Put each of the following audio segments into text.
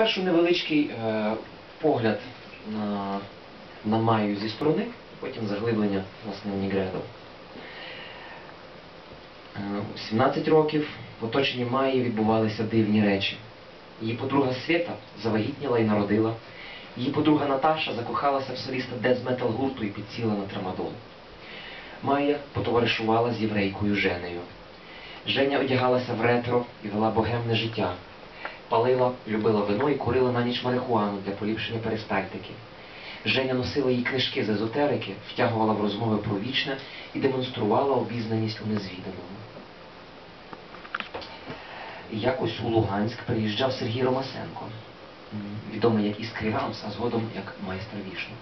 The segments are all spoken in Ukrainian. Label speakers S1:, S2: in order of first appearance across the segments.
S1: Спершу невеличкий е, погляд на, на Маю зі сторони, потім заглиблення власне Нігредо. Е, у 17 років в оточенні Майї відбувалися дивні речі. Її подруга Свєта завагітніла і народила. Її подруга Наташа закохалася в соліста дезметал гурту і підсіла на трамадол. Майя потоваришувала з єврейкою Женею. Женя одягалася в ретро і вела богемне життя. Палила, любила вино і курила на ніч марихуану для поліпшення перистальтики. Женя носила їй книжки з езотерики, втягувала в розмови про вічне і демонструвала обізнаність у незвіданому. Якось у Луганськ приїжджав Сергій Ромасенко, відомий як Іскрі Рамс, а згодом як майстер вішну.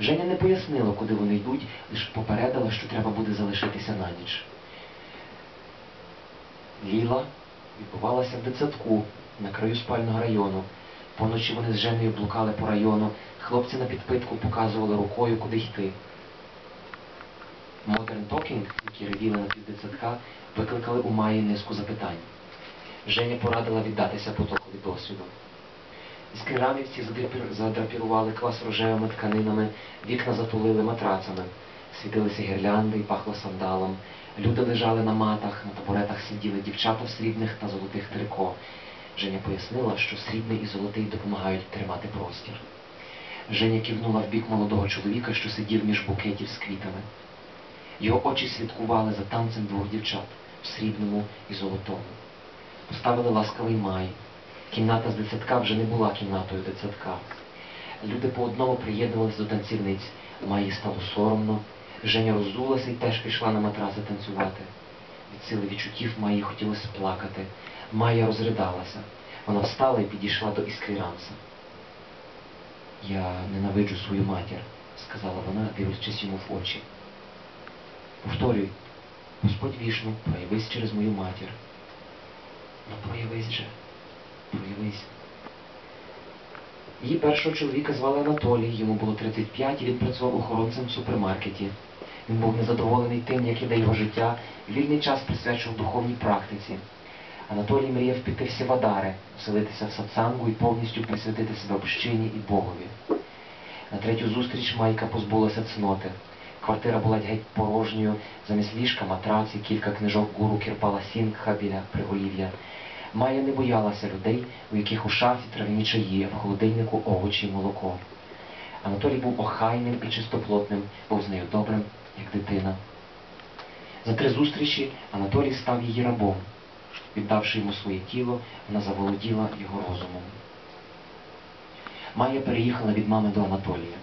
S1: Женя не пояснила, куди вони йдуть, лише попередила, що треба буде залишитися на ніч. Ліла відбувалася в дитсадку на краю спального району. Поночі вони з Женою блукали по району. Хлопці на підпитку показували рукою, куди йти. Modern Talking, які ревіли на півдитсадка, викликали у Маї низку запитань. Женя порадила віддатися потокові досвіду. Іскрирамівці задрапір- задрапірували клас рожевими тканинами, вікна затулили матрацами, світилися гірлянди і пахло сандалом. Люди лежали на матах, на табуретах сиділи дівчата в срібних та золотих трико. Женя пояснила, що срібний і золотий допомагають тримати простір. Женя кивнула в бік молодого чоловіка, що сидів між букетів з квітами. Його очі слідкували за танцем двох дівчат в срібному і золотому. Поставили ласкавий май. Кімната з дитсадка вже не була кімнатою дитсадка. Люди по одному приєднувалися до танцівниць. Майї стало соромно. Женя роззулася і теж пішла на матраси танцювати. Від сили відчуттів Майї хотілося плакати. Майя розридалася. Вона встала і підійшла до іскри Рамса. Я ненавиджу свою матір, сказала вона, дивлячись йому в очі. Повторюй, Господь вішну, проявись через мою матір. Ну проявись же, проявись. Її першого чоловіка звали Анатолій, йому було 35, і він працював охоронцем в супермаркеті. Він був незадоволений тим, як іде його життя, вільний час присвячував духовній практиці. Анатолій мріяв піти в Сівадари, оселитися в сатсангу і повністю присвятити себе общині і Богові. На третю зустріч Майка позбулася цноти. Квартира була геть порожньою, замість ліжка, матраці, кілька книжок гуру Кірпала Сінгха біля приголів'я. Майя не боялася людей, у яких у шафі трав'яні чаї, в холодильнику овочі і молоко. Анатолій був охайним і чистоплотним, був з нею добрим, як дитина. За три зустрічі Анатолій став її рабом. Віддавши йому своє тіло, вона заволоділа його розумом. Майя переїхала від мами до Анатолія.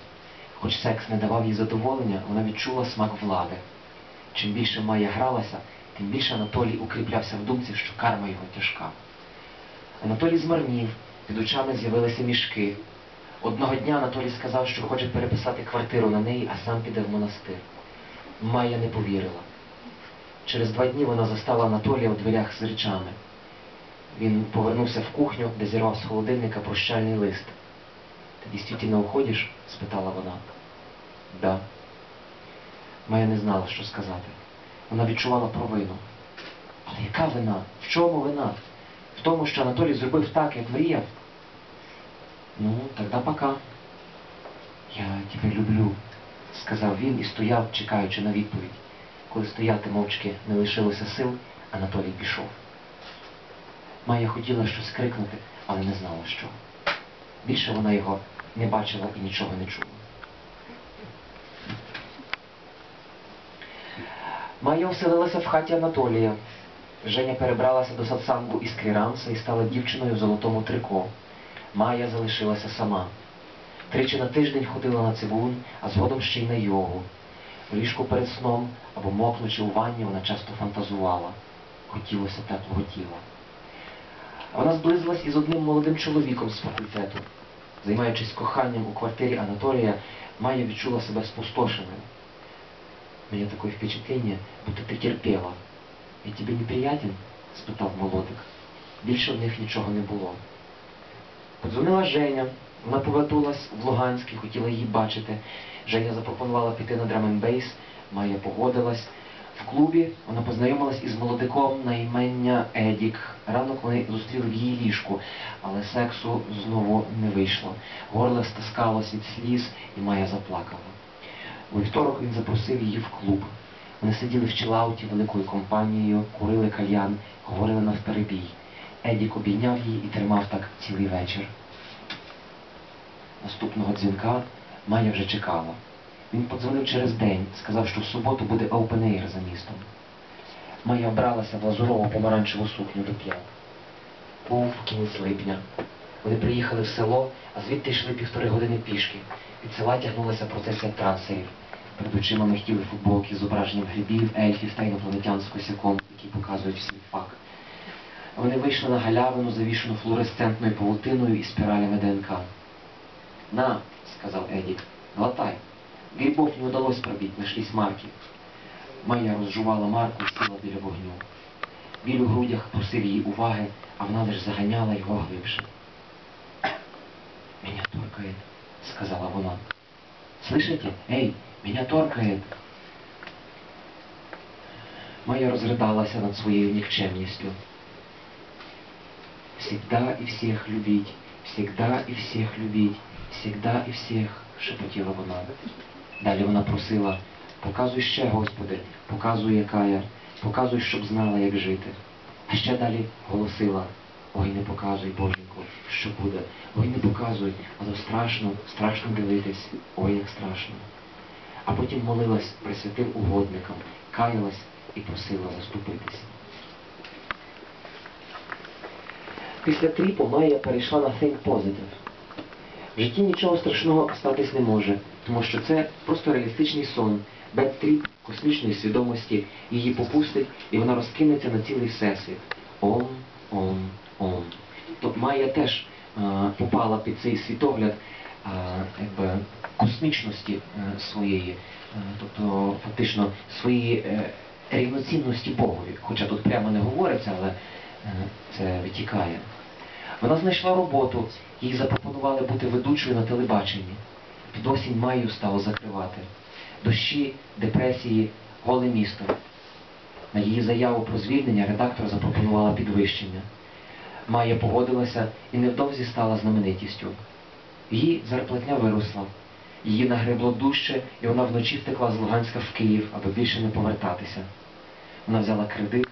S1: Хоч секс не давав їй задоволення, вона відчула смак влади. Чим більше Майя гралася, тим більше Анатолій укріплявся в думці, що карма його тяжка. Анатолій змарнів, під очами з'явилися мішки. Одного дня Анатолій сказав, що хоче переписати квартиру на неї, а сам піде в монастир. Майя не повірила. Через два дні вона застала Анатолія у дверях з речами. Він повернувся в кухню, де зірвав з холодильника прощальний лист. Ти дійсно уходиш? спитала вона. Да. Майя не знала, що сказати. Вона відчувала провину. Але яка вина? В чому вина? В тому, що Анатолій зробив так, як мріяв? Ну, тогда пока. Я тебе люблю, сказав він і стояв, чекаючи на відповідь. Коли стояти мовчки не лишилося сил, Анатолій пішов. Майя хотіла щось крикнути, але не знала що. Більше вона його не бачила і нічого не чула. Майя оселилася в хаті Анатолія. Женя перебралася до сатсангу із Крірамса і стала дівчиною в золотому трико. Майя залишилася сама. Тричі на тиждень ходила на цибун, а згодом ще й на йогу. Ліжку перед сном або мокнучи у ванні, вона часто фантазувала. Хотілося теплого тіла. Вона зблизилась із одним молодим чоловіком з факультету. Займаючись коханням у квартирі Анатолія, Майя відчула себе спустошеною. У меня такое впечатление, будто ти терпела. Я тебе неприятен? спитав молодик. Більше в них нічого не було. Подзвонила Женя. Вона повернулась в Луганськ і хотіла її бачити. Женя запропонувала піти на драменбейс, Майя погодилась. В клубі вона познайомилась із молодиком на імення Едік. Ранок вони зустріли в її ліжку, але сексу знову не вийшло. Горло стискалось від сліз, і Майя заплакала. У вівторок він запросив її в клуб. Вони сиділи в чилауті великою компанією, курили кальян, говорили навперебій. Едік обійняв її і тримав так цілий вечір. Наступного дзвінка Майя вже чекала. Він подзвонив через день, сказав, що в суботу буде air за містом. Майя вбралася в лазурову помаранчеву сукню до п'ят. Був кінець липня. Вони приїхали в село, а звідти йшли півтори години пішки. Від села тягнулася процесія трансерів. Перед очима михтіли футболки з зображенням грибів, ельфів та інопланетян з косяком, які показують свій фак. Вони вийшли на галявину, завішену флуоресцентною павутиною і спіралями ДНК. На, сказав Едік, глотай. Грибов не удалось пробить, нашлись марки. Майя розжувала марку сіла біля вогню. Біль у грудях просив її уваги, а вона лиш заганяла його глибше. «Меня торкает», — сказала вона. «Слышите? Эй, меня торкает!» Майя розридалася над своєю нікчемністю. «Всегда и всех любить, всегда и всех любить, всегда и всех», — шепотіла вона. Далі вона просила, показуй ще, Господи, показуй, яка я, показуй, щоб знала, як жити. А ще далі голосила, ой, не показуй, Боженьку, що буде, ой, не показуй, а то страшно, страшно дивитись, ой, як страшно. А потім молилась присвятим угодникам, каялась і просила заступитися. Після тріпу Майя перейшла на Think Positive. В житті нічого страшного статись не може, тому що це просто реалістичний сон, бед-тріп космічної свідомості її попустить, і вона розкинеться на цілий всесвіт. Ом, ом, ом. Тобто Майя теж е, попала під цей світогляд е, якби, космічності е, своєї, е, тобто фактично своєї е, рівноцінності Богові. Хоча тут прямо не говориться, але е, це витікає. Вона знайшла роботу, їй запропонували бути ведучою на телебаченні. Під осінь Майю стало закривати. Дощі, депресії, голе місто. На її заяву про звільнення редактор запропонувала підвищення. Майя погодилася і невдовзі стала знаменитістю. Її зарплатня виросла. Її нагребло дужче, і вона вночі втекла з Луганська в Київ, аби більше не повертатися. Вона взяла кредит,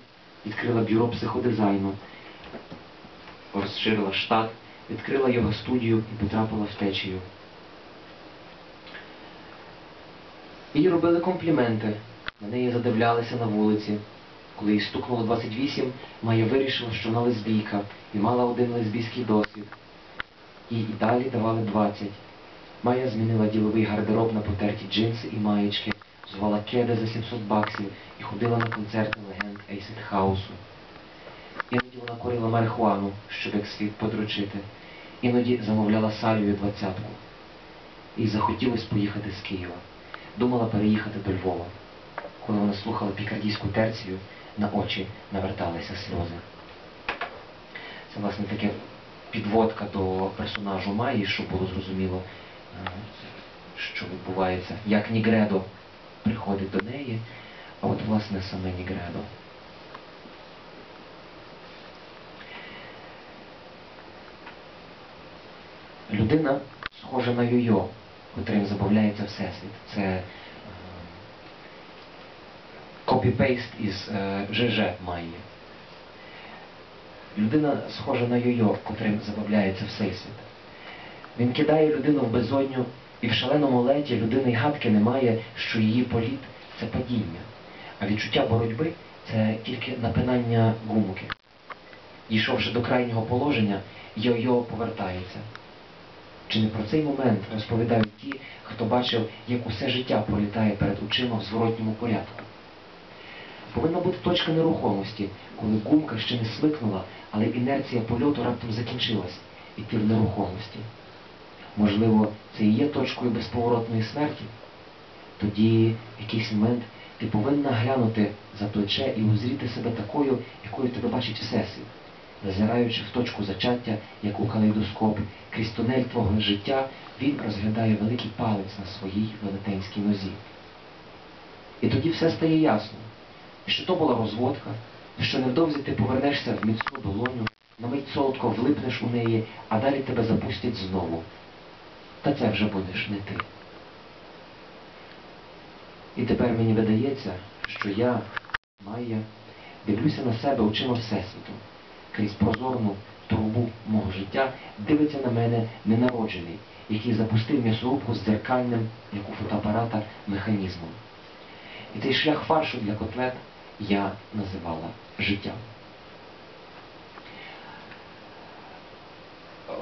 S1: відкрила бюро психодизайну, розширила штат, відкрила його студію і потрапила в течію. Їй робили компліменти, на неї задивлялися на вулиці. Коли їй стукнуло 28, Майя вирішила, що вона лесбійка і мала один лесбійський досвід. Їй і далі давали 20. Майя змінила діловий гардероб на потерті джинси і маєчки, звала кеди за 700 баксів і ходила на концерти легенд Ейсид Хаусу. Іноді вона курила марихуану, щоб як слід подручити. Іноді замовляла сальвію двадцятку. Їй захотілося поїхати з Києва. Думала переїхати до Львова. Коли вона слухала пікардійську терцію, на очі наверталися сльози. Це, власне, таке підводка до персонажу Майї, щоб було зрозуміло, е, що відбувається. Як Нігредо приходить до неї, а от, власне, саме Нігредо. Людина схожа на йо-йо, котрим забавляється Всесвіт. Це е, копі-пейст із е, ЖЖ Майї. Людина схожа на йо-йо, котрим забавляється Всесвіт. Він кидає людину в безодню, і в шаленому леті людини й гадки немає, що її політ це падіння, а відчуття боротьби це тільки напинання гумки. Дійшовши до крайнього положення, йо-йо повертається. Чи не про цей момент розповідають ті, хто бачив, як усе життя пролітає перед очима в зворотньому порядку? Повинна бути точка нерухомості, коли гумка ще не смикнула, але інерція польоту раптом закінчилась, і ти в нерухомості. Можливо, це і є точкою безповоротної смерті? Тоді якийсь момент ти повинна глянути за плече і узріти себе такою, якою тебе бачить Всесвіт, зазираючи в точку зачаття, як у калейдоскоп, крізь тунель твого життя, він розглядає великий палець на своїй велетенській нозі. І тоді все стає ясно. що то була розводка, що невдовзі ти повернешся в міцну долоню, на мить солодко влипнеш у неї, а далі тебе запустять знову. Та це вже будеш не ти. І тепер мені видається, що я, Майя, дивлюся на себе очима Всесвіту крізь прозорну трубу мого життя дивиться на мене ненароджений, який запустив м'ясорубку з дзеркальним, як у фотоапарата, механізмом. І цей шлях фаршу для котлет я називала життям. Е,